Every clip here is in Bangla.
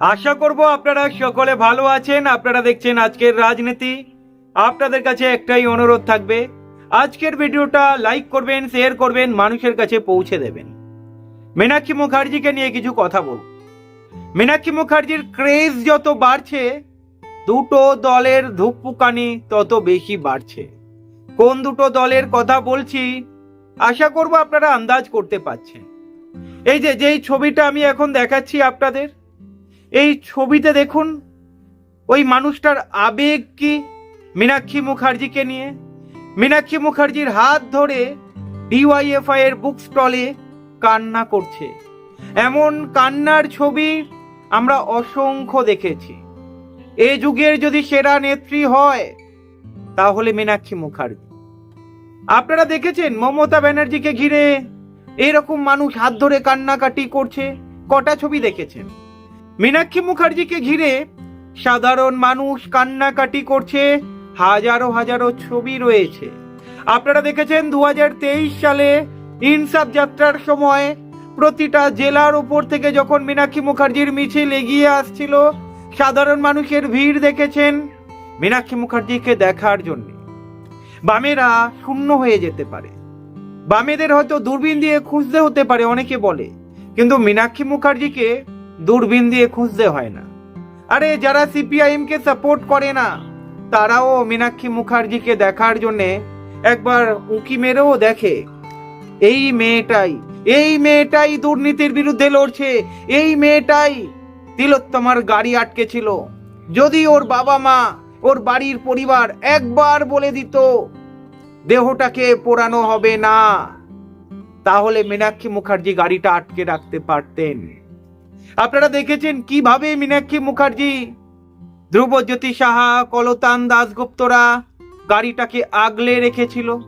আশা করব আপনারা সকলে ভালো আছেন। আপনারা দেখছেন আজকের রাজনীতি। আপনাদের কাছে একটাই অনুরোধ থাকবে, আজকের ভিডিওটা লাইক করবেন, শেয়ার করবেন, মানুষের কাছে পৌঁছে দেবেন। মীনাক্ষী মুখার্জিকে নিয়ে কিছু কথা বলব। মীনাক্ষী মুখার্জির ক্রেজ যত বাড়ছে, দুটো দলের ধূপপুকানি তত বেশি বাড়ছে। কোন দুটো দলের কথা বলছি, আশা করব আপনারা আন্দাজ করতে পারছেন। এই যে যেই ছবিটা আমি এখন দেখাচ্ছি আপনাদের, এই ছবিতে দেখুন, ওই মানুষটার আবেগ কি মীনাক্ষী মুখার্জিকে নিয়ে। মীনাক্ষী মুখার্জির হাত ধরে ডিওয়াইএফআই এর বুক স্টলে কান্না করছে। এমন কান্নার ছবি আমরা অসংখ্য দেখেছি। এ যুগের যদি সেরা নেত্রী হয়, তাহলে মীনাক্ষী মুখার্জি। আপনারা দেখেছেন মমতা ব্যানার্জিকে ঘিরে এরকম মানুষ হাত ধরে কান্নাকাটি করছে, কটা ছবি দেখেছেন মীনাক্ষী মুখার্জিকে ঘিরে সাধারণ মানুষ কান্নাকাটি করছে, হাজারো হাজারো ছবি রয়েছে। আপনারা দেখেছেন দু হাজার তেইশ সালে ইনসাফ যাত্রার সময় প্রতিটা জেলার উপর থেকে যখন মীনাক্ষী মুখার্জির মিছিল এগিয়ে আসছিল, সাধারণ মানুষের ভিড় দেখেছেন মীনাক্ষী মুখার্জিকে দেখার জন্য। বামেরা শূন্য হয়ে যেতে পারে। বামেদের হয়তো দূরবীন দিয়ে খুঁজতে হতে পারে, অনেকে বলে। কিন্তু মীনাক্ষী মুখার্জিকে দূরবীন দিয়ে খুঁজতে হয় না। আরে, যারা সিপিআইএম কে সাপোর্ট করে না, তারাও মীনাক্ষী মুখার্জিকে দেখার জন্য একবার উঁকি মেরেও দেখে। এই মেয়েটাই এই মেয়েটাই দুর্নীতির বিরুদ্ধে লড়ছে, এই মেয়েটাই তিলোত্তমার গাড়ি আটকে ছিল। যদি ওর বাবা মা, ওর বাড়ির পরিবার একবার বলে দিত দেহটাকে পোড়ানো হবে না। তাহলে মীনাক্ষী মুখার্জি গাড়িটা আটকে রাখতে পারতেন। আপনারা দেখেছেন কীভাবে মীনাক্ষী মুখার্জি, ধ্রুবজ্যোতি সাহা, কলতান দাসগুপ্তরা গাড়িটাকে আগলে রেখেছিল।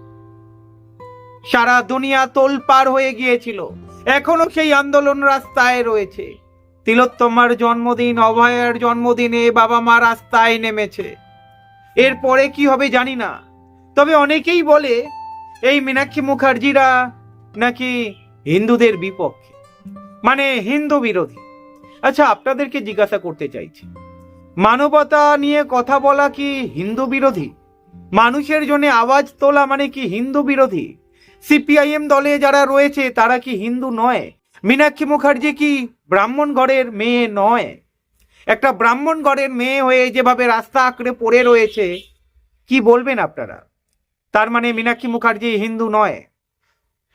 সারা দুনিয়া তোল পার হয়ে গিয়েছিল। এখনও সেই আন্দোলন রাস্তায় রয়েছে। তিলোত্তমার জন্মদিন, অভয়ের জন্মদিনে বাবা মা রাস্তায় নেমেছে। এরপরে কি হবে জানি না। তবে অনেকেই বলে, এই মীনাক্ষী মুখার্জিরা নাকি হিন্দুদের বিপক্ষে। মানে হিন্দু বিরোধী। আচ্ছা আপনাদেরকে জিজ্ঞাসা করতে চাইছি, মানবতা নিয়ে কথা বলা কি হিন্দু বিরোধী? মানুষের জন্য আওয়াজ তোলা মানে কি হিন্দু বিরোধী? সিপিআইএম দলে যারা রয়েছে, তারা কি হিন্দু নয়? মীনাক্ষী মুখার্জি কি ব্রাহ্মণ ঘরের মেয়ে নয়? একটা ব্রাহ্মণ ঘরের মেয়ে হয়ে যেভাবে রাস্তা আঁকড়ে পড়ে রয়েছে, কি বলবেন আপনারা? তার মানে মীনাক্ষী মুখার্জি হিন্দু নয়।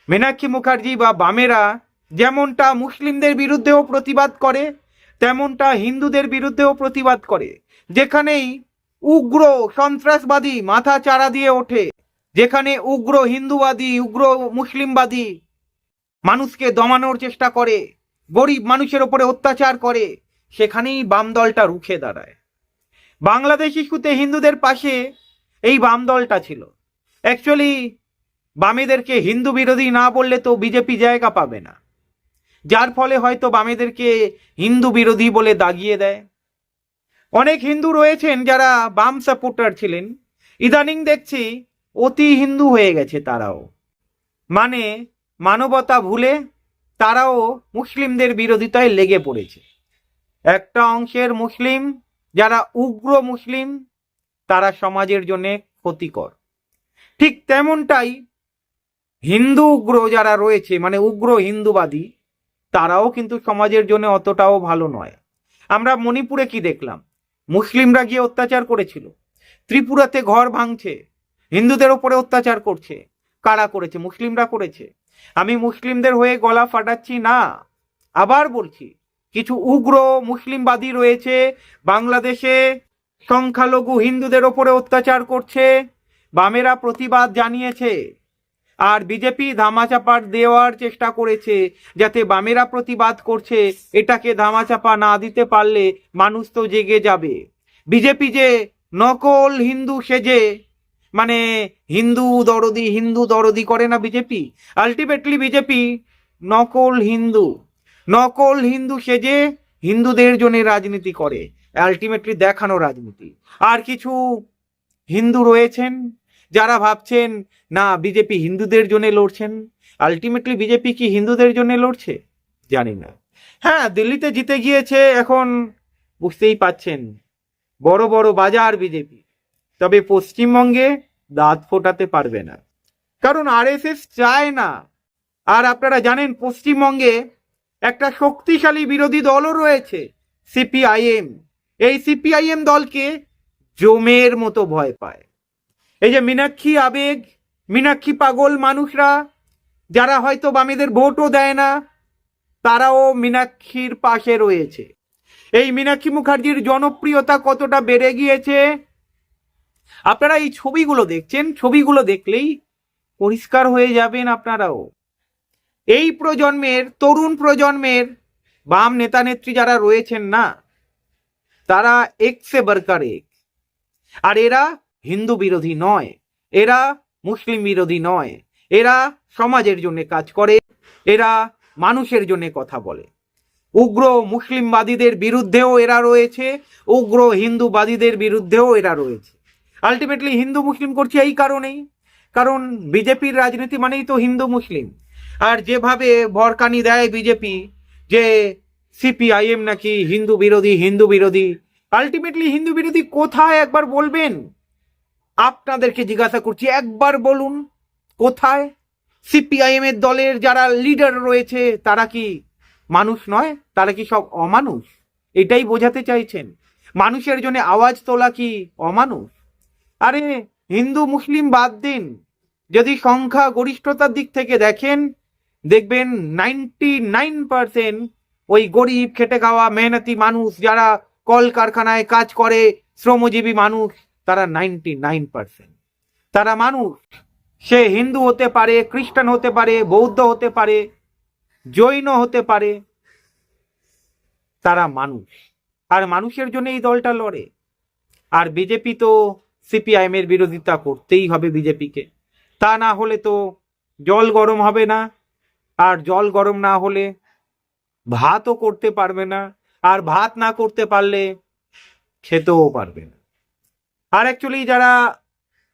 মীনাক্ষী মুখার্জি বা বামেরা যেমনটা মুসলিমদের বিরুদ্ধেও প্রতিবাদ করে, তেমনটা হিন্দুদের বিরুদ্ধেও প্রতিবাদ করে। যেখানেই উগ্র সন্ত্রাসবাদী মাথা চারা দিয়ে ওঠে, যেখানে উগ্র হিন্দুবাদী, উগ্র মুসলিমবাদী মানুষকে দমানোর চেষ্টা করে, গরিব মানুষের ওপরে অত্যাচার করে, সেখানেই বাম দলটা রুখে দাঁড়ায়। বাংলাদেশ ইস্যুতে হিন্দুদের পাশে এই বাম দলটা ছিল। অ্যাকচুয়ালি বামেদেরকে হিন্দু বিরোধী না বললে তো বিজেপি জায়গা পাবে না। যার ফলে হয়তো বামেদেরকে হিন্দু বিরোধী বলে দাগিয়ে দেয়। অনেক হিন্দু রয়েছেন যারা বাম সাপোর্টার ছিলেন। ইদানিং দেখছি অতি হিন্দু হয়ে গেছে তারাও। মানে মানবতা ভুলে তারাও মুসলিমদের বিরোধিতায় লেগে পড়েছে। একটা অংশের মুসলিম, যারা উগ্র মুসলিম, তারা সমাজের জন্য ক্ষতিকর। ঠিক তেমনটাই হিন্দু উগ্র যারা রয়েছে মানে উগ্র হিন্দুবাদী, তারাও কিন্তু সমাজের জন্য অতটাও ভালো নয়। আমরা মণিপুরে কি দেখলাম? মুসলিমরা গিয়ে অত্যাচার করেছিল। ত্রিপুরাতে ঘর ভাঙছে। হিন্দুদের ওপরে অত্যাচার করছে। কারা করেছে? মুসলিমরা করেছে। আমি মুসলিমদের হয়ে গলা ফাটাচ্ছি না। আবার বলছি, কিছু উগ্র মুসলিমবাদী রয়েছে, বাংলাদেশে সংখ্যালঘু হিন্দুদের ওপরে অত্যাচার করছে। বামেরা প্রতিবাদ জানিয়েছে। আর বিজেপি ধামাচাপা দেওয়ার চেষ্টা করেছে, যাতে বামেরা প্রতিবাদ করছে, এটাকে ধামাচাপা না দিতে পারলে মানুষ তো জেগে যাবে। বিজেপি যে নকল হিন্দু সেজে মানে হিন্দু দরদি হিন্দু দরদি করে না বিজেপি? আলটিমেটলি বিজেপি নকল হিন্দু। নকল হিন্দু সেজে হিন্দুদের জন্য রাজনীতি করে আলটিমেটলি দেখানো রাজনীতি। আর কিছু হিন্দু রয়েছেন, যারা ভাবছেন, না, বিজেপি হিন্দুদের জন্য লড়ছেন আলটিমেটলি বিজেপি কি হিন্দুদের জন্য লড়ছে? জানি না। হ্যাঁ দিল্লিতে জিতে গিয়েছে এখন বুঝতেই পাচ্ছেন, বড় বড় বাজার বিজেপি, তবে পশ্চিমবঙ্গে দাঁত ফোটাতে পারবে না। কারণ আরএসএস চায় না। আর আপনারা জানেন, পশ্চিমবঙ্গে একটা শক্তিশালী বিরোধী দলও রয়েছে, সিপিআইএম। এই সিপিআইএম দলকে জমের মতো ভয় পায়। এই যে মীনাক্ষী আবেগ, মীনাক্ষী পাগল মানুষরা, যারা হয়তো বামেদের ভোটও দেয় না, তারাও মীনাক্ষীর পাশে রয়েছে। এই মীনাক্ষী মুখার্জির জনপ্রিয়তা কতটা বেড়ে গিয়েছে? আপনারা এই ছবিগুলো দেখছেন, ছবিগুলো দেখলেই পরিষ্কার হয়ে যাবেন আপনারাও। এই প্রজন্মের, তরুণ প্রজন্মের বাম নেতা নেত্রী যারা রয়েছেন না, তারা একসে বরকার এক। আর এরা হিন্দু বিরোধী নয়, এরা মুসলিম বিরোধী নয়, এরা সমাজের জন্য কাজ করে, এরা মানুষের জন্য কথা বলে। উগ্র মুসলিমবাদীদের বিরুদ্ধেও এরা রয়েছে, উগ্র হিন্দুবাদীদের বিরুদ্ধেও এরা রয়েছে। আলটিমেটলি হিন্দু মুসলিম করছে এই কারণেই, কারণ বিজেপির রাজনীতি মানেই তো হিন্দু মুসলিম। আর যেভাবে ভরকানি দেয় বিজেপি, যে সিপিআইএম নাকি হিন্দু বিরোধী হিন্দু বিরোধী আলটিমেটলি হিন্দু বিরোধী কোথায় একবার বলবেন? আপনাদেরকে জিজ্ঞাসা করছি, একবার বলুন, কোথায়? সিপিআইএম এর দলের যারা লিডার রয়েছে, তারা কি মানুষ নয়? তারা কি সব অমানুষ? এটাই বোঝাতে চাইছেন। মানুষের জন্য আওয়াজ তোলা কি অমানুষ? আরে, হিন্দু, মুসলিম বাদ দিন। যদি সংখ্যা গরিষ্ঠতার দিক থেকে দেখেন, দেখবেন নাইনটি নাইন পার্সেন্ট ওই গরিব, খেটে খাওয়া, মেহনতি মানুষ যারা কলকারখানায় কাজ করে শ্রমজীবী মানুষ, তারা নাইনটি নাইন পার্সেন্ট তারা মানুষ, সে হিন্দু হতে পারে, খ্রিস্টান হতে পারে, বৌদ্ধ হতে পারে, জৈন হতে পারে, তারা মানুষ। আর মানুষের জন্য এই দলটা লড়ে। আর বিজেপি তো সিপিআইএম এর বিরোধিতা করতেই হবে বিজেপিকে। তা না হলে তো জল গরম হবে না। আর জল গরম না হলে ভাতও করতে পারবে না। আর ভাত না করতে পারলে খেতেও পারবে না। আর অ্যাকচুয়ালি যারা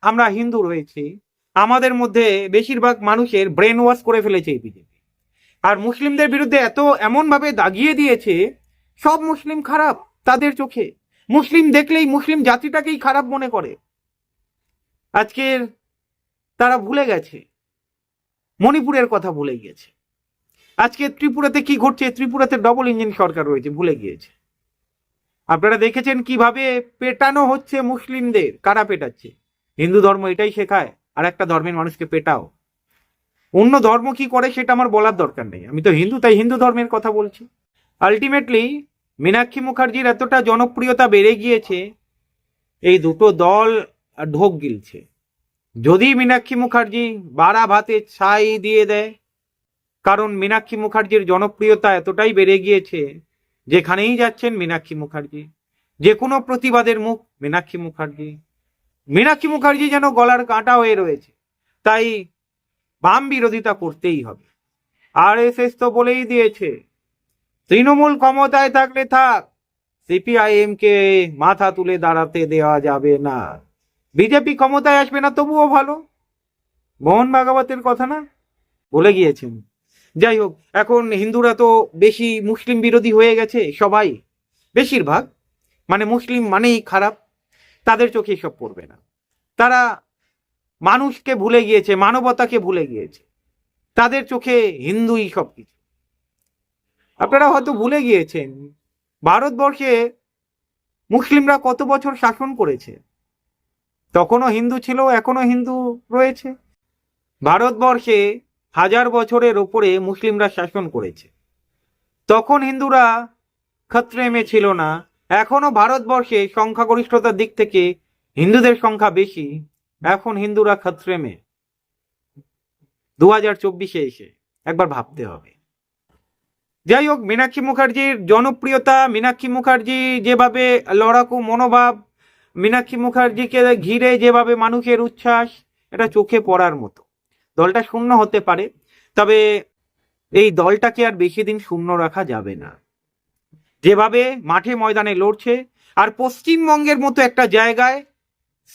আমরা হিন্দু রয়েছি, আমাদের মধ্যে বেশিরভাগ মানুষের ব্রেন ওয়াশ করে ফেলেছে এই বিজেপি। আর মুসলিমদের বিরুদ্ধে এত এমনভাবে দাগিয়ে দিয়েছে, সব মুসলিম খারাপ তাদের চোখে। মুসলিম দেখলেই মুসলিম জাতিটাকেই খারাপ মনে করে। আজকের তারা ভুলে গেছে। মণিপুরের কথা ভুলে গিয়েছে আজকে ত্রিপুরাতে কি ঘটছে? ত্রিপুরাতে ডবল ইঞ্জিন সরকার রয়েছে, ভুলে গিয়েছে। আপনারা দেখেছেন কীভাবে পেটানো হচ্ছে মুসলিমদের, কারা পেটাচ্ছে? হিন্দু ধর্ম এটাই শেখায়, আর একটা ধর্মের মানুষকে পেটাও। অন্য ধর্ম কি করে সেটা আমার বলার দরকার নেই। আমি তো হিন্দু, তাই হিন্দু ধর্মের কথা বলছি। আলটিমেটলি মীনাক্ষী মুখার্জির এতটা জনপ্রিয়তা বেড়ে গিয়েছে, এই দুটো দল ঢোক গিলছে। যদি মীনাক্ষী মুখার্জি বাড়া ভাতে ছাই দিয়ে দেয় কারণ মীনাক্ষী মুখার্জির জনপ্রিয়তা এতটাই বেড়ে গিয়েছে, যেখানেই যাচ্ছেন মীনাক্ষী মুখার্জি। যে কোনো প্রতিবাদের মুখ মীনাক্ষী মুখার্জি। মীনাক্ষী মুখার্জি যেন গলার কাঁটা হয়ে রয়েছে, তাই বাম বিরোধিতা করতেই হবে। আর এস এস তো বলেই দিয়েছে, তৃণমূল ক্ষমতায় থাকলে থাক সিপিআইএম কে মাথা তুলে দাঁড়াতে দেওয়া যাবে না। বিজেপি ক্ষমতায় আসবে না, তবুও ভালো। মোহন ভাগবতের কথা না? বলে গিয়েছেন। যাই হোক, এখন হিন্দুরা তো বেশি মুসলিম বিরোধী হয়ে গেছে, সবাই। বেশিরভাগ। মানে মুসলিম মানেই খারাপ। তাদের চোখে এসব পড়বে না। তারা মানুষকে ভুলে গিয়েছে, মানবতাকে ভুলে গিয়েছে। তাদের চোখে হিন্দুই সব কিছু আপনারা হয়তো ভুলে গিয়েছেন, ভারতবর্ষে মুসলিমরা কত বছর শাসন করেছে? তখনও হিন্দু ছিল এখনও হিন্দু রয়েছে। ভারতবর্ষে হাজার বছরের ওপরে মুসলিমরা শাসন করেছে। তখন হিন্দুরা খত্রেমে ছিল না। এখনও ভারতবর্ষে সংখ্যাগরিষ্ঠতার দিক থেকে হিন্দুদের সংখ্যা বেশি। এখন হিন্দুরা খত্রেমে। দু হাজার চব্বিশে এসে একবার ভাবতে হবে। যাই হোক, মীনাক্ষী মুখার্জির জনপ্রিয়তা, মীনাক্ষী মুখার্জি যেভাবে লড়াকু মনোভাব, মীনাক্ষী মুখার্জিকে ঘিরে যেভাবে মানুষের উচ্ছ্বাস, এটা চোখে পড়ার মতো। দলটা শূন্য হতে পারে, তবে এই দলটাকে আর বেশি দিন শূন্য রাখা যাবে না। যেভাবে মাঠে ময়দানে লড়ছে, আর পশ্চিমবঙ্গের মতো একটা জায়গায়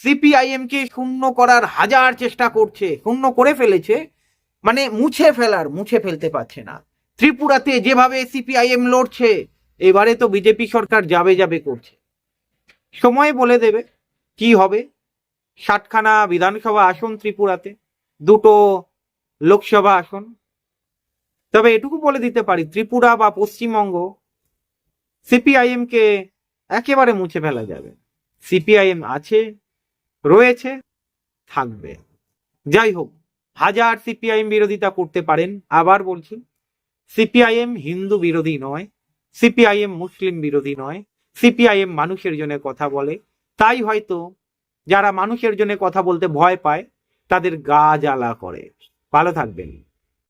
সিপিআইএম কে শূন্য করার হাজার চেষ্টা করছে, শূন্য করে ফেলেছে মানে মুছে ফেলার, মুছে ফেলতে পারছে না। ত্রিপুরাতে যেভাবে সিপিআইএম লড়ছে, এবারে তো বিজেপি সরকার যাবে যাবে করছে। সময় বলে দেবে, কি হবে? ষাটখানা বিধানসভা আসন ত্রিপুরাতে। দুটো লোকসভা আসন। তবে এটুকু বলে দিতে পারি, ত্রিপুরা বা পশ্চিমবঙ্গ সিপিআইএম কে একেবারে মুছে ফেলা যাবে। সিপিআইএম আছে, রয়েছে, থাকবে। যাই হোক, হাজার সিপিআইএম বিরোধিতা করতে পারেন। আবার বলছি, সিপিআইএম হিন্দু বিরোধী নয়, সিপিআইএম মুসলিম বিরোধী নয়, সিপিআইএম মানুষের জন্য কথা বলে। তাই হয়তো যারা মানুষের জন্য কথা বলতে ভয় পায় তাদের গা জ্বালা করে। ভালো থাকবেন।